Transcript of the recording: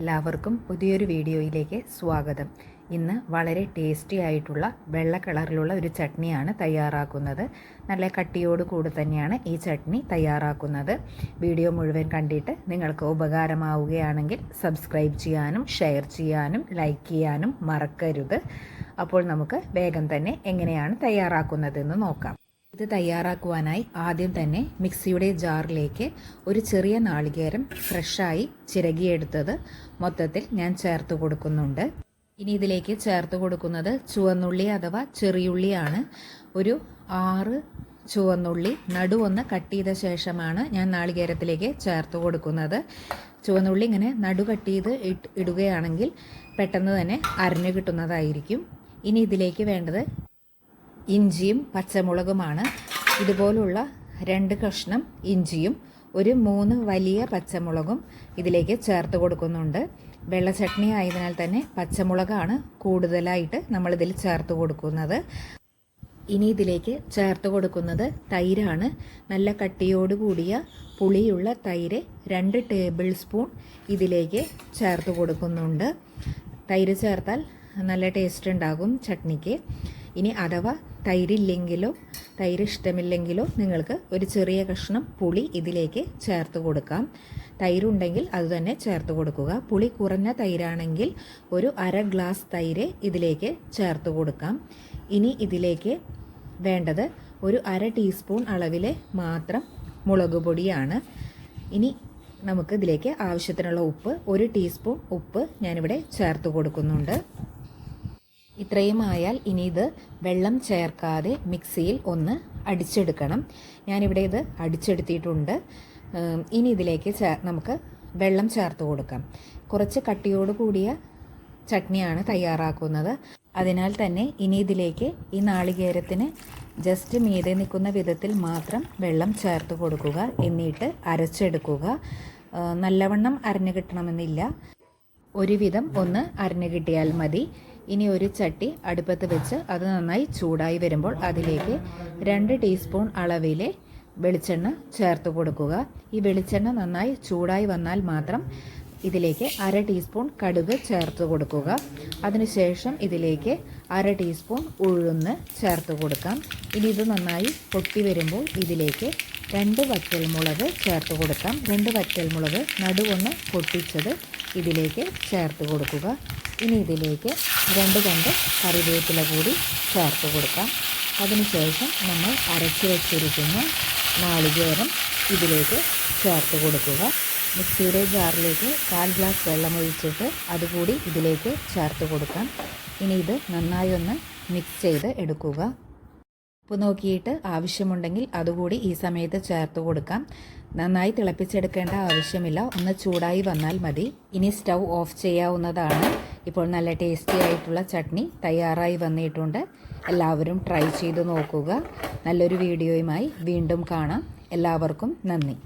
എല്ലാവർക്കും പുതിയൊരു വീഡിയോയിലേക്ക് സ്വാഗതം. ഇന്ന് വളരെ ടേസ്റ്റി ആയിട്ടുള്ള വെള്ള കളറിലുള്ള ഒരു ചട്നിയാണ് തയ്യാറാക്കുന്നത്. നല്ല കട്ടിയോട് കൂടി തന്നെയാണ് ഈ ചട്നി തയ്യാറാക്കുന്നത്. വീഡിയോ മുഴുവൻ കണ്ടിട്ട് നിങ്ങൾക്ക് ഉപകാരമാവുകയാണെങ്കിൽ സബ്സ്ക്രൈബ് ചെയ്യാനും ഷെയർ ചെയ്യാനും ലൈക്ക് ചെയ്യാനും മറക്കരുത്. അപ്പോൾ നമുക്ക് വേഗം തന്നെ എങ്ങനെയാണ് തയ്യാറാക്കുന്നതെന്ന് നോക്കാം. ഇത് തയ്യാറാക്കുവാനായി ആദ്യം തന്നെ മിക്സിയുടെ ജാറിലേക്ക് ഒരു ചെറിയ നാളികേരം ഫ്രഷായി ചിരകിയെടുത്തത് മൊത്തത്തിൽ ഞാൻ ചേർത്ത് കൊടുക്കുന്നുണ്ട്. ഇനി ഇതിലേക്ക് ചേർത്ത് കൊടുക്കുന്നത് ചുവന്നുള്ളി അഥവാ ചെറിയുള്ളിയാണ്. ഒരു ആറ് ചുവന്നുള്ളി നടുവൊന്ന് കട്ട് ചെയ്ത ശേഷമാണ് ഞാൻ നാളികേരത്തിലേക്ക് ചേർത്ത് കൊടുക്കുന്നത്. ചുവന്നുള്ളി ഇങ്ങനെ നടു കട്ട് ചെയ്ത് ഇടുകയാണെങ്കിൽ പെട്ടെന്ന് തന്നെ അരഞ്ഞു കിട്ടുന്നതായിരിക്കും. ഇനി ഇതിലേക്ക് വേണ്ടത് ഇഞ്ചിയും പച്ചമുളകുമാണ്. ഇതുപോലുള്ള രണ്ട് കഷ്ണം ഇഞ്ചിയും ഒരു മൂന്ന് വലിയ പച്ചമുളകും ഇതിലേക്ക് ചേർത്ത് കൊടുക്കുന്നുണ്ട്. വെള്ള ചട്നി ആയതിനാൽ തന്നെ പച്ചമുളകാണ് കൂടുതലായിട്ട് നമ്മളിതിൽ ചേർത്ത് കൊടുക്കുന്നത്. ഇനി ഇതിലേക്ക് ചേർത്ത് കൊടുക്കുന്നത് തൈരാണ്. നല്ല കട്ടിയോട് കൂടിയ പുളിയുള്ള തൈര് രണ്ട് ടേബിൾ സ്പൂൺ ഇതിലേക്ക് ചേർത്ത് കൊടുക്കുന്നുണ്ട്. തൈര് ചേർത്താൽ നല്ല ടേസ്റ്റ് ഉണ്ടാകും ചട്നിക്ക്. ഇനി അഥവാ തൈരില്ലെങ്കിലോ തൈര് ഇഷ്ടമില്ലെങ്കിലോ നിങ്ങൾക്ക് ഒരു ചെറിയ കഷ്ണം പുളി ഇതിലേക്ക് ചേർത്ത് കൊടുക്കാം. തൈരുണ്ടെങ്കിൽ അതുതന്നെ ചേർത്ത് കൊടുക്കുക. പുളി കുറഞ്ഞ തൈരാണെങ്കിൽ ഒരു അര ഗ്ലാസ് തൈര് ഇതിലേക്ക് ചേർത്ത് കൊടുക്കാം. ഇനി ഇതിലേക്ക് വേണ്ടത് ഒരു അര ടീസ്പൂൺ അളവിൽ മാത്രം മുളക് പൊടിയാണ്. ഇനി നമുക്ക് ഇതിലേക്ക് ആവശ്യത്തിനുള്ള ഉപ്പ് ഒരു ടീസ്പൂൺ ഉപ്പ് ഞാനിവിടെ ചേർത്ത് കൊടുക്കുന്നുണ്ട്. ഇത്രയും ആയാൽ ഇനി ഇത് വെള്ളം ചേർക്കാതെ മിക്സിയിൽ ഒന്ന് അടിച്ചെടുക്കണം. ഞാനിവിടെ ഇത് അടിച്ചെടുത്തിട്ടുണ്ട്. ഇനി ഇതിലേക്ക് നമുക്ക് വെള്ളം ചേർത്ത് കൊടുക്കാം. കുറച്ച് കട്ടിയോട് കൂടിയ ചട്നിയാണ് തയ്യാറാക്കുന്നത്. അതിനാൽ തന്നെ ഇനി ഇതിലേക്ക് ഈ നാളികേരത്തിന് ജസ്റ്റ് മീതെ നിൽക്കുന്ന വിധത്തിൽ മാത്രം വെള്ളം ചേർത്ത് കൊടുക്കുക. എന്നിട്ട് അരച്ചെടുക്കുക. നല്ലവണ്ണം അരഞ്ഞു കിട്ടണമെന്നില്ല. ഒരുവിധം ഒന്ന് അരഞ്ഞു കിട്ടിയാൽ മതി. ഇനി ഒരു ചട്ടി അടുപ്പത്ത് വെച്ച് അത് നന്നായി ചൂടായി വരുമ്പോൾ അതിലേക്ക് രണ്ട് ടീസ്പൂൺ അളവിലെ വെളിച്ചെണ്ണ ചേർത്ത് കൊടുക്കുക. ഈ വെളിച്ചെണ്ണ നന്നായി ചൂടായി വന്നാൽ മാത്രം ഇതിലേക്ക് അര ടീസ്പൂൺ കടുക് ചേർത്ത് കൊടുക്കുക. അതിനുശേഷം ഇതിലേക്ക് അര ടീസ്പൂൺ ഉഴുന്ന് ചേർത്ത് കൊടുക്കാം. ഇനി ഇത് നന്നായി പൊട്ടി വരുമ്പോൾ ഇതിലേക്ക് രണ്ട് വറ്റൽമുളക് ചേർത്ത് കൊടുക്കാം. രണ്ട് വറ്റൽമുളക് നടുവൊന്ന് പൊട്ടിച്ചത് ഇതിലേക്ക് ചേർത്ത് കൊടുക്കുക. ഇനി ഇതിലേക്ക് രണ്ട് കണ്ട് കറിവേപ്പില കൂടി ചേർത്ത് കൊടുക്കാം. അതിനുശേഷം നമ്മൾ അരച്ച് വെച്ചിരിക്കുന്ന നാളികേരം ഇതിലേക്ക് ചേർത്ത് കൊടുക്കുക. മിക്സിയുടെ ജാറിലേക്ക് കാൽ ഗ്ലാസ് വെള്ളം ഒഴിച്ചിട്ട് അതുകൂടി ഇതിലേക്ക് ചേർത്ത് കൊടുക്കാം. ഇനി ഇത് നന്നായി ഒന്ന് മിക്സ് ചെയ്ത് എടുക്കുക. ഉപ്പ് നോക്കിയിട്ട് ആവശ്യമുണ്ടെങ്കിൽ അതുകൂടി ഈ സമയത്ത് ചേർത്ത് കൊടുക്കാം. നന്നായി തിളപ്പിച്ചെടുക്കേണ്ട ആവശ്യമില്ല. ഒന്ന് ചൂടായി വന്നാൽ മതി. ഇനി സ്റ്റൗ ഓഫ് ചെയ്യാവുന്നതാണ്. ഇപ്പോൾ നല്ല ടേസ്റ്റി ആയിട്ടുള്ള ചട്നി തയ്യാറായി വന്നിട്ടുണ്ട്. എല്ലാവരും ട്രൈ ചെയ്ത് നോക്കുക. നല്ലൊരു വീഡിയോയുമായി വീണ്ടും കാണാം. എല്ലാവർക്കും നന്ദി.